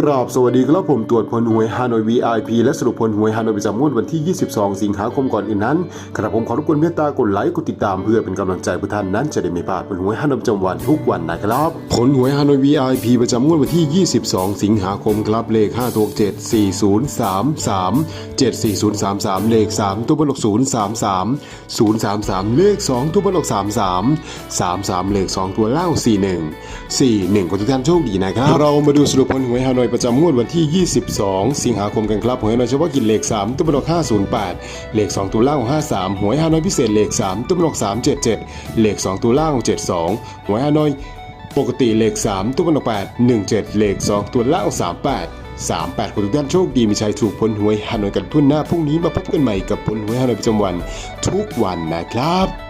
กราบสวัสดีครับผมตรวจผลหวยฮานอย VIP และสรุปผลหวยฮานอยประจำงวดวันที่ 22 สิงหาคมก่อนอื่นนั้นกระผมขอรบกวนเมตตากดไลค์กดติดตามเพื่อเป็นกำลังใจผู้ท่านนั้นจะได้ไม่พลาดผลหวยฮานอยประจำวันทุกวันนะครับ ผลหวยฮานอย VIP ประจำงวดวันที่ 22 สิงหาคมครับเลข5ตัว7 4033 74033 เลข 3 ตัวบนลก033 033 เลข 2 ตัวบนลก33 33 เลข 2 ตัวเล่า41 41ขอทุกท่านโชคดีนะครับเรามาดูสรุปผลหวยฮานอยประจำงวดวันที่ 22 สิงหาคมกันครับหวยฮานอยเฉพาะกิจเลข 3ตัวบนก508 เลข 2ตัวล่าง53 หวยฮานอยพิเศษเลข 3ตัวบนก377 เลข 2ตัวล่าง72 หวยฮานอยปกติเลข 3ตัวบนก8 17 เลข 2ตัวล่าง38 38คนทุกท่านโชคดีมีชัยถูกผลหวยฮานอยกันทุ่นหน้าพรุ่งนี้มาพบกันใหม่กับผลหวยฮานอยประจำวัน ทุกวันนะครับ